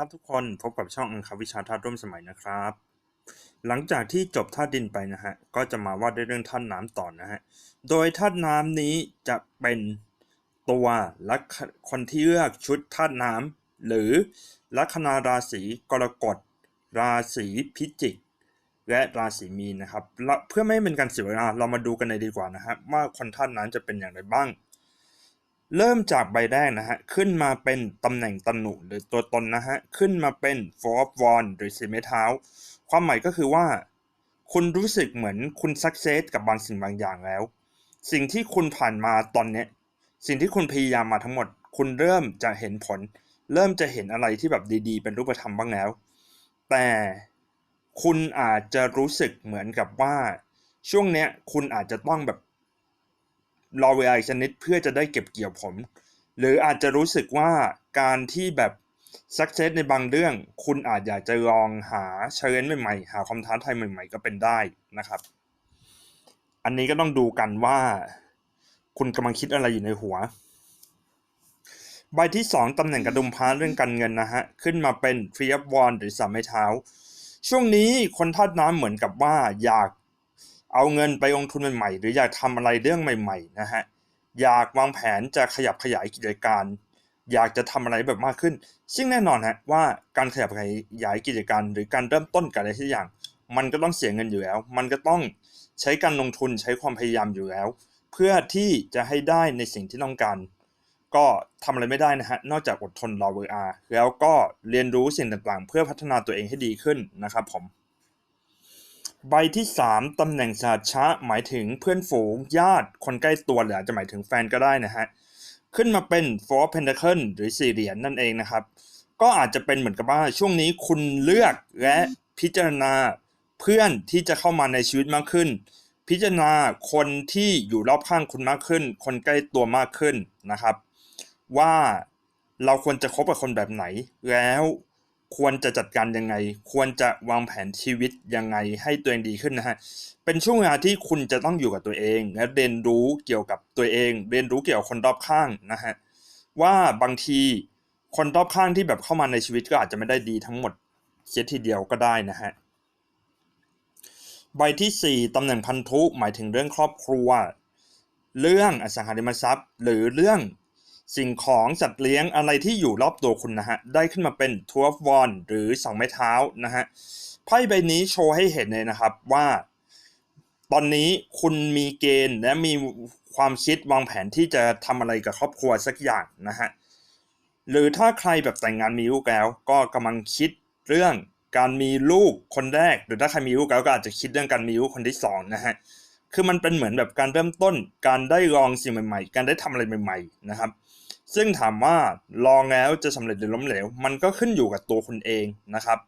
ครับทุกคนพบกับช่องอังคาวิชาธาตุร่วมสมัยนะครับ หลังจากที่จบธาตุดินไปนะฮะก็จะมาว่าด้วยเรื่องธาตุน้ำต่อนะฮะโดยธาตุน้ำนี้จะเป็นตัวและคนที่เลือกชุดธาตุน้ำหรือลัคนาราศีกรกฎราศีพิจิก และราศีมีนนะครับและเพื่อไม่ให้เป็นการเสียเวลาเรามาดูกันเลยดีกว่านะฮะว่าคนธาตุน้ำจะเป็นอย่างไรบ้าง เริ่มจากใบแรกนะฮะ ขึ้นมาเป็นตำแหน่งตนุหรือตัวตนนะฮะ ขึ้นมาเป็น four of wand หรือสีไม้เท้า ความหมายก็คือว่า คุณรู้สึกเหมือนคุณสักเซสกับบางสิ่งบางอย่างแล้ว สิ่งที่คุณผ่านมาตอนเนี้ย สิ่งที่คุณพยายามมาทั้งหมด คุณเริ่มจะเห็นผล เริ่มจะเห็นอะไรที่แบบดีๆ เป็นรูปธรรมบ้างแล้ว แต่คุณอาจจะรู้สึกเหมือนกับว่า ช่วงเนี้ยคุณอาจจะต้องแบบ รอเวลาอีกชนิดเพื่อจะได้เก็บเกี่ยวผล หรืออาจจะรู้สึกว่าการที่แบบสักเซสในบางเรื่อง คุณอาจอยากจะลองหาเชลเลนใหม่ๆ หาความท้าทายใหม่ ๆ ก็เป็นได้นะครับ อันนี้ก็ต้องดูกันว่า คุณกำลังคิดอะไรอยู่ในหัว ใบที่ 2ตำแหน่งกระดุมพร้าเรื่องการเงินนะฮะ ขึ้นมาเป็นฟรีอัพวอนหรือสามไม้เท้า ช่วงนี้คนธาตุน้ำเหมือนกับว่าอยาก เอาเงินไปลงทุนใหม่ๆ หรืออยากทำอะไรเรื่องใหม่ๆนะฮะอยากวางแผนจะขยับขยายกิจการ อยากจะทำอะไรแบบมากขึ้น ซึ่งแน่นอนฮะว่าการขยับขยายกิจการ หรือการเริ่มต้นกับอะไรทุกอย่าง มันก็ต้องเสียเงินอยู่แล้ว มันก็ต้องใช้การลงทุนใช้ความพยายามอยู่แล้ว เพื่อที่จะให้ได้ในสิ่งที่ต้องการ ก็ทำอะไรไม่ได้นะฮะนอกจากอดทนรอเวลาแล้วก็เรียนรู้สิ่งต่างๆ เพื่อพัฒนาตัวเองให้ดีขึ้นนะครับผม ใบที่ 3 ตำแหน่งสาชะหมายถึงเพื่อนฝูงญาติคนใกล้ตัวหรืออาจจะหมายถึงแฟนก็ได้นะฮะ ขึ้นมาเป็น four pentacle หรือสี่เหรียญนั่นเองนะครับ ก็อาจจะเป็นเหมือนกับว่าช่วงนี้คุณเลือกและพิจารณาเพื่อนที่จะเข้ามาในชีวิตมากขึ้น พิจารณาคนที่อยู่รอบข้างคุณมากขึ้น คนใกล้ตัวมากขึ้นนะครับ ว่าเราควรจะคบกับคนแบบไหนแล้ว ควรจะจัดการยังไง ควรจะวางแผนชีวิตยังไงให้ตัวเองดีขึ้นนะฮะ เป็นช่วงเวลาที่คุณจะต้องอยู่กับตัวเอง และเรียนรู้เกี่ยวกับตัวเอง เรียนรู้เกี่ยวกับคนรอบข้างนะฮะ ว่าบางทีคนรอบข้างที่แบบเข้ามาในชีวิตก็อาจจะไม่ได้ดีทั้งหมดเสียทีเดียวก็ได้นะฮะ ใบที่ 4 ตำแหน่งพันธุหมายถึงเรื่องครอบครัว เรื่องอสังหาริมทรัพย์ หรือเรื่อง สิ่งของสัตว์เลี้ยงอะไรที่อยู่รอบตัวคุณนะฮะ ได้ขึ้นมาเป็นทัวร์วอนหรือสองไม้เท้านะฮะไพ่ใบนี้โชว์ให้เห็นเลยนะครับว่า ตอนนี้คุณมีเกณฑ์และมีความคิดวางแผนที่จะทำอะไรกับครอบครัวสักอย่างนะฮะหรือถ้าใครแบบแต่งงานมีลูกแล้ว ก็กำลังคิดเรื่องการมีลูกคนแรก หรือถ้าใครมีลูกแล้วก็อาจจะคิดเรื่องการมีลูกคนที่สองนะฮะคือมันเป็นเหมือนแบบการเริ่มต้น การได้ลองสิ่งใหม่ ๆ การได้ทำอะไรใหม่ ๆ นะครับ ซึ่งถามว่าลองแล้วจะสำเร็จหรือล้มเหลว มันก็ขึ้นอยู่กับตัวคุณเองนะครับ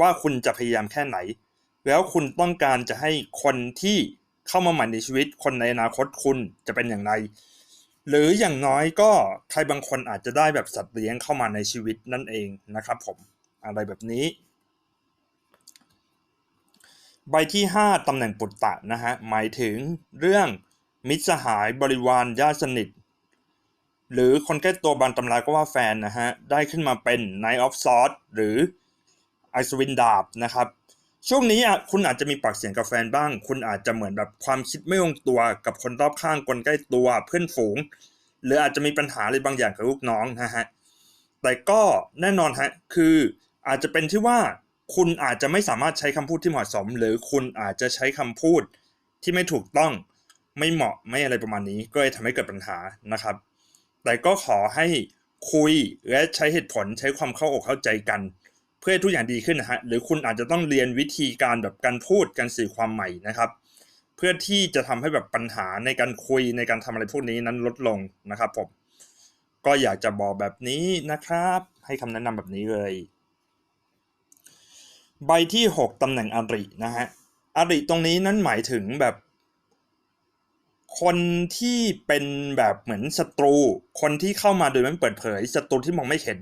ว่าคุณจะพยายามแค่ไหน แล้วคุณต้องการจะให้คนที่เข้ามาใหม่ในชีวิต คนในอนาคตคุณจะเป็นอย่างไร หรืออย่างน้อยก็ใครบางคนอาจจะได้แบบสัตว์เลี้ยงเข้ามาในชีวิตนั่นเองนะครับผมอะไรแบบนี้ ใบที่ 5ตำแหน่งปุตตะนะฮะหมายถึงเรื่องมิตรสหายบริวารญาติสนิท หรือคนใกล้ตัวบางตำราก็ว่าแฟนนะฮะ ได้ขึ้นมาเป็น Knight of s w o r d หรือไอสวินดาบนะครับ ช่วงนี้อะคุณอาจจะมีปากเสียงกับแฟนบ้าง คุณอาจจะเหมือนแบบความคิดไม่ลงตัวกับคนรอบข้างคนใกล้ตัวเพื่อนฝูง หรืออาจจะมีปัญหาอะไรบางอย่างกับลูกน้องนะฮะ แต่ก็แน่นอนฮะ คืออาจจะเป็นที่ว่าคุณอาจจะไม่สามารถใช้คำพูดที่เหมาะสม หรือคุณอาจจะใช้คำพูดที่ไม่ถูกต้อง ไม่เหมาะไม่อะไรประมาณนี้ ก็เลยทำให้เกิดปัญหานะครับ แต่ก็ขอให้คุยและใช้เหตุผลใช้ความเข้าอกเข้าใจกัน เพื่อให้ทุกอย่างดีขึ้นนะฮะหรือคุณอาจจะต้องเรียนวิธีการแบบการพูดการสื่อความใหม่นะครับ เพื่อที่จะทำให้แบบปัญหาในการคุยในการทำอะไรพวกนี้นั้นลดลงนะครับผมก็อยากจะบอกแบบนี้นะครับ ให้คำแนะนำแบบนี้เลย ใบที่ 6ตำแหน่งอรินะฮะอริตรงนี้นั้นหมายถึงแบบ คนที่เป็นแบบเหมือนศัตรู คนที่เข้ามาโดยไม่เปิดเผยศัตรูที่มองไม่เห็น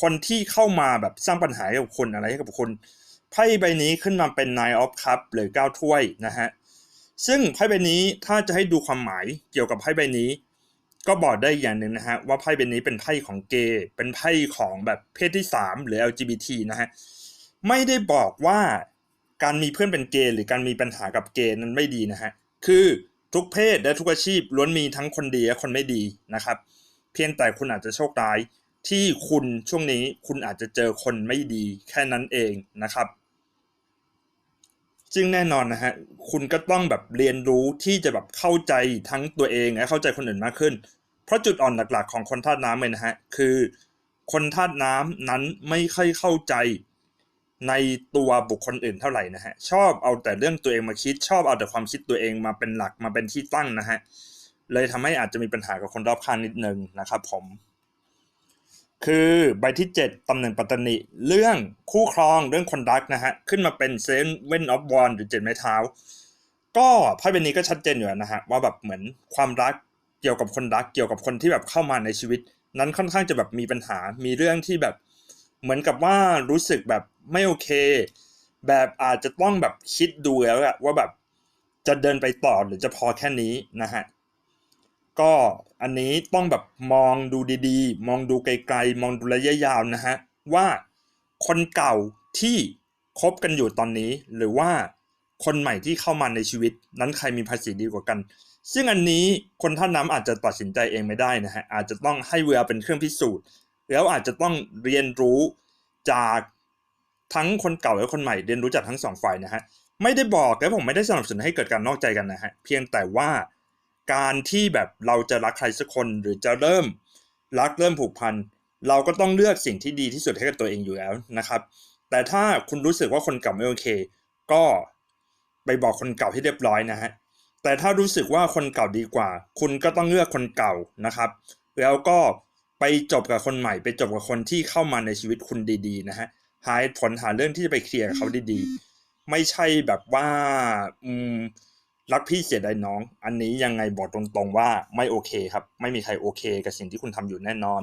คนที่เข้ามาแบบสร้างปัญหาให้กับคุณอะไรให้กับคุณไพ่ใบนี้ขึ้นมาเป็น Nine of Cup หรือ 9 ถ้วยนะฮะซึ่งไพ่ใบนี้ถ้าจะให้ดูความหมายเกี่ยวกับไพ่ใบนี้ ก็บอกได้อย่างหนึ่งนะฮะว่าไพ่ใบนี้เป็นไพ่ของเกย์เป็นไพ่ของแบบเพศที่สามหรือ LGBT นะฮะไม่ได้บอกว่าการมีเพื่อนเป็นเกย์หรือการมีปัญหากับเกย์นั้นไม่ดีนะฮะคือ ทุกเพศและทุกอาชีพล้วนมีทั้งคนดีและคนไม่ดีนะครับ เพียงแต่คุณอาจจะโชคร้ายที่คุณช่วงนี้คุณอาจจะเจอคนไม่ดีแค่นั้นเองนะครับซึ่งแน่นอนนะฮะคุณก็ต้องแบบเรียนรู้ที่จะแบบเข้าใจทั้งตัวเองและเข้าใจคนอื่นมากขึ้น เพราะจุดอ่อนหลักๆของคนธาตุน้ำเลยนะฮะคือ คนธาตุน้ำนั้นไม่ค่อยเข้าใจ ในตัวบุคคลอื่นเท่าไหร่นะฮะชอบเอาแต่เรื่องตัวเองมาคิด ชอบเอาแต่ความคิดตัวเองมาเป็นหลักมาเป็นที่ตั้งนะฮะเลยทำให้อาจจะมีปัญหากับคนรอบข้างนิดนึงนะครับผมคือใบที่ 7 ตำแหน่งปัตตานีเรื่องคู่ครองเรื่องคนรักนะฮะ ขึ้นมาเป็นเซนเวนออฟวอนหรือเจ็ดไม้เท้า ก็ไพ่ใบนี้ก็ชัดเจนอยู่นะฮะ ว่าแบบเหมือนความรักเกี่ยวกับคนรักเกี่ยวกับคนที่แบบเข้ามาในชีวิต นั้นค่อนข้างจะแบบมีปัญหามีเรื่องที่แบบ เหมือนกับว่ารู้สึกแบบไม่โอเค แบบอาจจะต้องแบบคิดดูแล้วอะว่าแบบจะเดินไปต่อหรือจะพอแค่นี้นะฮะก็อันนี้ต้องแบบมองดูดีๆ มองดูไกลๆ มองดูระยะยาวนะฮะว่าคนเก่าที่คบกันอยู่ตอนนี้ หรือว่าคนใหม่ที่เข้ามาในชีวิต นั้นใครมีภาษีดีกว่ากัน ซึ่งอันนี้คนท่านน้ำอาจจะตัดสินใจเองไม่ได้นะฮะอาจจะต้องให้เวลาเป็นเครื่องพิสูจน์ แล้วอาจจะต้องเรียนรู้จากทั้งคนเก่าและคนใหม่เรียนรู้จากทั้งสองฝ่ายนะฮะไม่ได้บอกและผมไม่ได้สนับสนุนให้เกิดการนอกใจกันนะฮะเพียงแต่ว่าการที่แบบเราจะรักใครสักคนหรือจะเริ่มรักเริ่มผูกพันเราก็ต้องเลือกสิ่งที่ดีที่สุดให้กับตัวเองอยู่แล้วนะครับ แต่ถ้าคุณรู้สึกว่าคนเก่าไม่โอเค ก็ไปบอกคนเก่าให้เรียบร้อยนะฮะแต่ถ้ารู้สึกว่าคนเก่าดีกว่า คุณก็ต้องเลือกคนเก่านะครับ แล้วก็ ไปจบกับคนใหม่ ไปจบกับคนที่เข้ามาในชีวิตคุณดีๆ นะฮะหาผลหาเรื่องที่จะไปเคลียร์กับเขาดีๆ ไม่ใช่แบบว่า อืม รักพี่เสียดายน้อง อันนี้ยังไงบอกตรงๆว่าไม่โอเคครับ ไม่มีใครโอเค กับสิ่งที่คุณทำอยู่แน่นอน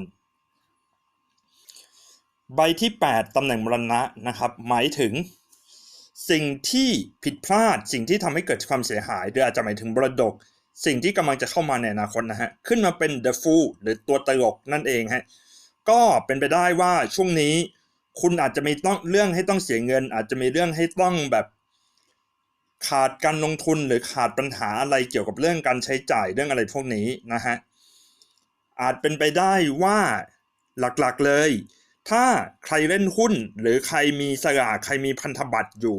ใบที่ 8ตำแหน่งมรณะนะครับ หมายถึง สิ่งที่ผิดพลาดสิ่งที่ทำให้เกิดความเสียหายหรืออาจจะหมายถึงบรดก สิ่งที่กำลังจะเข้ามาในอนาคตนะฮะขึ้นมาเป็น the fool หรือตัวตลกนั่นเองฮะก็เป็นไปได้ว่าช่วงนี้คุณอาจจะมีต้องเรื่องให้ต้องเสียเงิน อาจจะมีเรื่องให้ต้องแบบขาดการลงทุนหรือขาดปัญหาอะไรเกี่ยวกับเรื่องการใช้จ่ายเรื่องอะไรพวกนี้นะฮะอาจเป็นไปได้ว่าหลักๆเลย ถ้าใครเล่นหุ้น หรือใครมีสลากใครมีพันธบัตรอยู่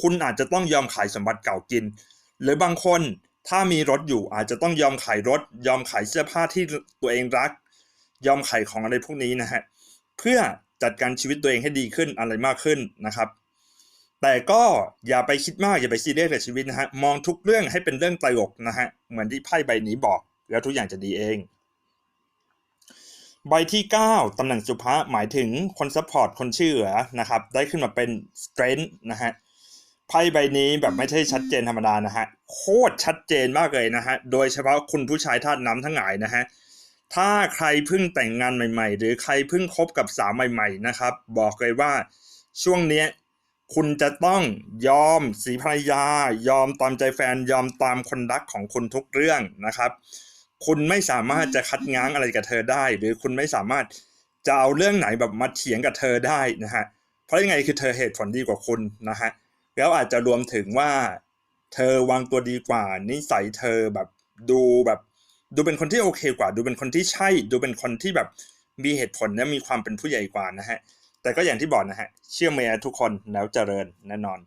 คุณอาจจะต้องยอมขายสมบัติเก่ากิน หรือบางคน ถ้ามีรถอยู่อาจจะต้องยอมขายรถ ยอมขายเสื้อผ้าที่ตัวเองรัก ยอมขายของอะไรพวกนี้นะฮะเพื่อจัดการชีวิตตัวเองให้ดีขึ้นอะไรมากขึ้นนะครับ แต่ก็อย่าไปคิดมากอย่าไปซีเรียสกับชีวิตนะฮะมองทุกเรื่องให้เป็นเรื่องตลกนะฮะเหมือนที่ไพ่ใบนี้บอก แล้วทุกอย่างจะดีเอง ใบที่ 9 ตำแหน่งสุภาหมายถึงคนซัพพอร์ตคนชื่อเหลือนะครับ ได้ขึ้นมาเป็น strength นะฮะ ไพ่ใบนี้แบบไม่ใช่ชัดเจนธรรมดานะฮะโคตรชัดเจนมากเลยนะฮะโดยเฉพาะคุณผู้ชายธาตุน้ำทั้งหลายนะฮะถ้าใครเพิ่งแต่งงานใหม่ ๆ หรือใครเพิ่งคบกับสาวใหม่ ๆ นะครับ บอกเลยว่าช่วงนี้คุณจะต้องยอมสีภรรยา ยอมตามใจแฟน ยอมตามคนรักของคุณทุกเรื่องนะครับ คุณไม่สามารถจะคัดง้างอะไรกับเธอได้ หรือคุณไม่สามารถจะเอาเรื่องไหนแบบมาเถียงกับเธอได้นะฮะเพราะยังไงคือเธอเหตุผลดีกว่าคุณนะฮะ แล้วอาจจะรวมถึงว่า เธอวางตัวดีกว่า นิสัยเธอแบบดูแบบ ดูเป็นคนที่โอเคกว่า ดูเป็นคนที่ใช่ ดูเป็นคนที่แบบมีเหตุผลและมีความเป็นผู้ใหญ่กว่านะฮะ แต่ก็อย่างที่บอกนะฮะ เชื่อเมียทุกคนแล้วเจริญแน่นอน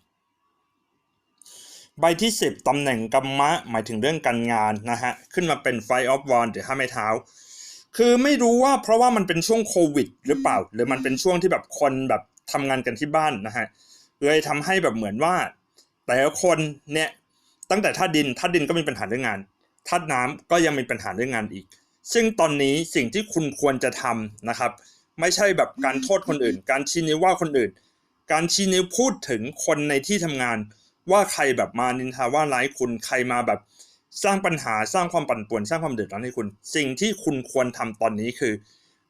ใบที่ 10ตำแหน่งกรรมะ หมายถึงเรื่องการงานนะฮะ ขึ้นมาเป็นไฟออฟวอนหรือห้าไม้เท้า คือไม่รู้ว่าเพราะว่ามันเป็นช่วงโควิด หรือเปล่า หรือมันเป็นช่วงที่แบบคนแบบทำงานกันที่บ้านนะฮะ เลยทำให้แบบเหมือนว่า แต่ละคนเนี่ยตั้งแต่ธาตุดินธาตุดินก็มีปัญหาเรื่องงานธาตุน้ำก็ยังมีปัญหาเรื่องงานอีก ซึ่งตอนนี้สิ่งที่คุณควรจะทำนะครับ ไม่ใช่แบบการโทษคนอื่น การชี้นิ้วว่าคนอื่น การชี้นิ้วพูดถึงคนในที่ทำงาน ว่าใครแบบมานินทาว่าร้ายคุณใครมาแบบสร้างปัญหาสร้างความปั่นป่วนสร้างความเดือดร้อนให้คุณ สิ่งที่คุณควรทำตอนนี้คือ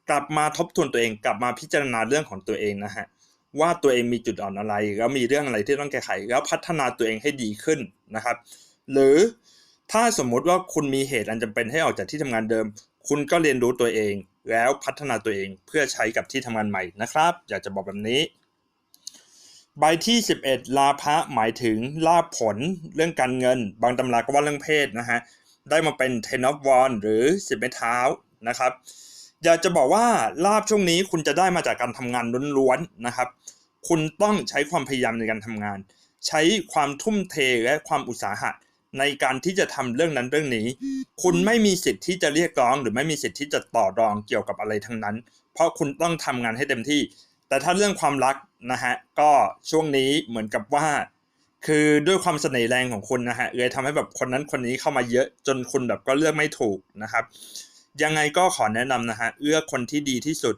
กลับมาทบทวนตัวเอง กลับมาพิจารณาเรื่องของตัวเองนะฮะ ว่าตัวเองมีจุดอ่อนอะไร แล้วมีเรื่องอะไรที่ต้องแก้ไข แล้วพัฒนาตัวเองให้ดีขึ้นนะครับ หรือถ้าสมมุติว่าคุณมีเหตุอันจำเป็นให้ออกจากที่ทำงานเดิม คุณก็เรียนรู้ตัวเอง แล้วพัฒนาตัวเองเพื่อใช้กับที่ทำงานใหม่นะครับ อยากจะบอกแบบนี้ ใบที่ 11 ลาภะหมายถึงลาภผลเรื่องการเงิน บางตำราก็ว่าเรื่องเพศนะฮะได้มาเป็น ten of w a n d หรือสิบไม้เท้านะครับ อยากจะบอกว่าลาบช่วงนี้คุณจะได้มาจากการทำงานล้วนๆนะครับ คุณต้องใช้ความพยายามในการทำงาน ใช้ความทุ่มเทและความอุตสาหะในการที่จะทำเรื่องนั้นเรื่องนี้ คุณไม่มีสิทธิ์ที่จะเรียกร้อง หรือไม่มีสิทธิ์ที่จะต่อรองเกี่ยวกับอะไรทั้งนั้น เพราะคุณต้องทำงานให้เต็มที่ แต่ถ้าเรื่องความรักนะฮะก็ช่วงนี้เหมือนกับว่า คือด้วยความเสน่ห์แรงของคุณนะฮะเลยทำให้แบบคนนั้นคนนี้เข้ามาเยอะจนคุณแบบก็เลือกไม่ถูกนะครับ ยังไงก็ขอแนะนำนะฮะเลือกคนที่ดีที่สุด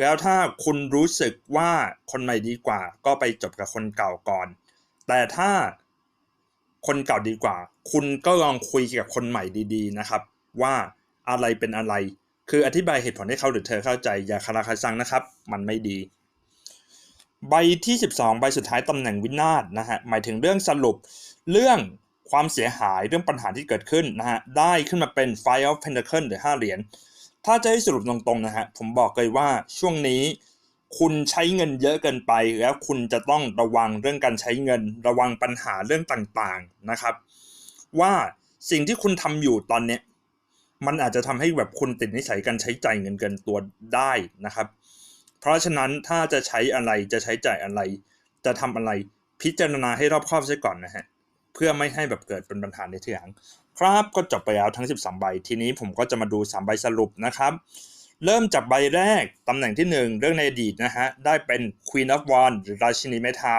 แล้วถ้าคุณรู้สึกว่าคนใหม่ดีกว่า ก็ไปจบกับคนเก่าก่อน แต่ถ้าคนเก่าดีกว่า คุณก็ลองคุยกับคนใหม่ดีๆนะครับ ว่าอะไรเป็นอะไร คืออธิบายเหตุผลให้เขาหรือเธอเข้าใจอย่าคาราคาซังนะครับ มันไม่ดี ใบที่ 12 ใบสุดท้ายตำแหน่งวินาศนะฮะหมายถึงเรื่องสรุปเรื่อง ความเสียหายเรื่องปัญหาที่เกิดขึ้นนะฮะได้ขึ้นมาเป็น Five of Pentacles หรือ 5 เหรียญถ้าจะให้สรุปตรงๆนะฮะผมบอกเลยว่าช่วงนี้คุณใช้เงินเยอะเกินไป แล้วคุณจะต้องระวังเรื่องการใช้เงิน ระวังปัญหาเรื่องต่างๆนะครับ ว่าสิ่งที่คุณทำอยู่ตอนเนี้ยมันอาจจะทำให้แบบคุณติดนิสัยการใช้จ่ายเงินเกินตัวได้นะครับ เพราะฉะนั้นถ้าจะใช้อะไรจะใช้จ่ายอะไร จะทำอะไรพิจารณาให้รอบคอบซะก่อนนะฮะ พื่อไม่ให้แบบเกิดเป็นปัญหาในทีหลังครับก็จบไปแล้วทั้ง12ใบ ทีนี้ผมก็จะมาดู 3 ใบสรุปนะครับ เริ่มจากใบแรก ตำแหน่งที่ 1 เรื่องในอดีตนะฮะ ได้เป็น Queen of Wands หรือราชินีไม้เท้า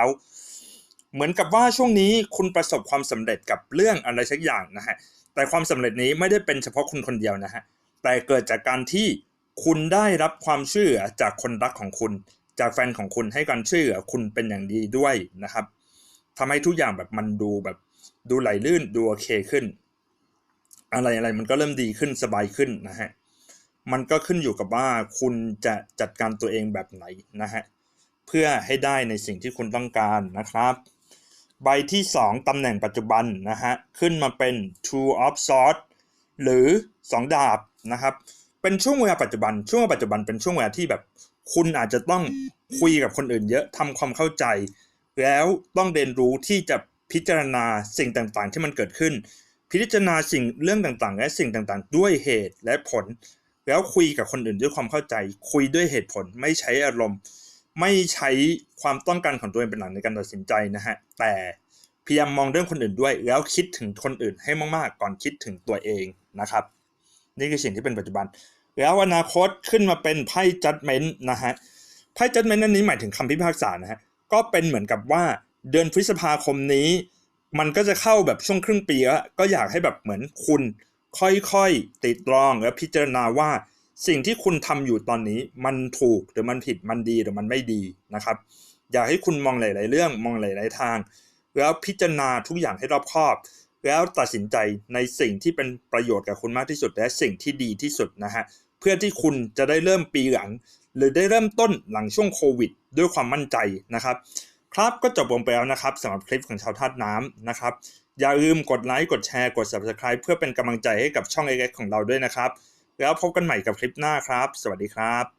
เหมือนกับว่าช่วงนี้คุณประสบความสำเร็จกับเรื่องอะไรสักอย่างนะฮะ แต่ความสำเร็จนี้ไม่ได้เป็นเฉพาะคุณคนเดียวนะฮะ แต่เกิดจากการที่คุณได้รับความช่วยเหลือจากคนรักของคุณ จากแฟนของคุณให้การช่วยเหลือคุณเป็นอย่างดีด้วยนะครับทำให้ทุกอย่างแบบมันดูแบบ ดูไหลลื่นดูโอเคขึ้น อะไรอะไรมันก็เริ่มดีขึ้นสบายขึ้นนะฮะมันก็ขึ้นอยู่กับว่าคุณจะจัดการตัวเองแบบไหนนะฮะเพื่อให้ได้ในสิ่งที่คุณต้องการนะครับ ใบที่ 2ตำแหน่งปัจจุบันนะฮะขึ้นมาเป็น two of swords หรือ 2 ดาบนะครับเป็นช่วงเวลาปัจจุบัน ช่วงปัจจุบันเป็นช่วงเวลาที่แบบ คุณอาจจะต้องคุยกับคนอื่นเยอะทำความเข้าใจ แล้วต้องเรียนรู้ที่จะ พิจารณาสิ่งต่างๆ ที่มันเกิดขึ้น พิจารณาสิ่งเรื่องต่างๆ และสิ่งต่างๆ ด้วยเหตุและผล แล้วคุยกับคนอื่นด้วยความเข้าใจ คุยด้วยเหตุผลไม่ใช้อารมณ์ ไม่ใช้ความต้องการของตัวเองเป็นหลักในการตัดสินใจนะฮะแต่พยายามมองเรื่องคนอื่นด้วย แล้วคิดถึงคนอื่นให้มากๆ ก่อนคิดถึงตัวเองนะครับ นี่คือสิ่งที่เป็นปัจจุบัน แล้วอนาคตขึ้นมาเป็นไพ่จัดเมนต์นะฮะไพ่จัดเมนต์นั้นนี้หมายถึงคำพิพากษานะฮะก็เป็นเหมือนกับว่า เดือนพฤษภาคมนี้ มันก็จะเข้าแบบช่วงครึ่งปีแล้วก็อยากให้แบบเหมือนคุณ ค่อยๆติดตรองและพิจารณาว่าสิ่งที่คุณทำอยู่ตอนนี้มันถูกหรือมันผิดมันดีหรือมันไม่ดีนะครับ อยากให้คุณมองหลาย ๆ เรื่องมองหลาย ๆ ทาง แล้วพิจารณาทุกอย่างให้รอบคอบ แล้วตัดสินใจในสิ่งที่เป็นประโยชน์กับคุณมากที่สุดและสิ่งที่ดีที่สุดนะฮะเพื่อที่คุณจะได้เริ่มปีหลัง หรือได้เริ่มต้นหลังช่วงโควิด ด้วยความมั่นใจนะครับ ครับก็จบลงไปแล้วนะครับสำหรับคลิปของชาวธาตุน้ำนะครับ อย่าลืมกดไลค์กดแชร์กด subscribe เพื่อเป็นกำลังใจให้กับช่องเล็กๆของเราด้วยนะครับ แล้วพบกันใหม่กับคลิปหน้าครับ สวัสดีครับ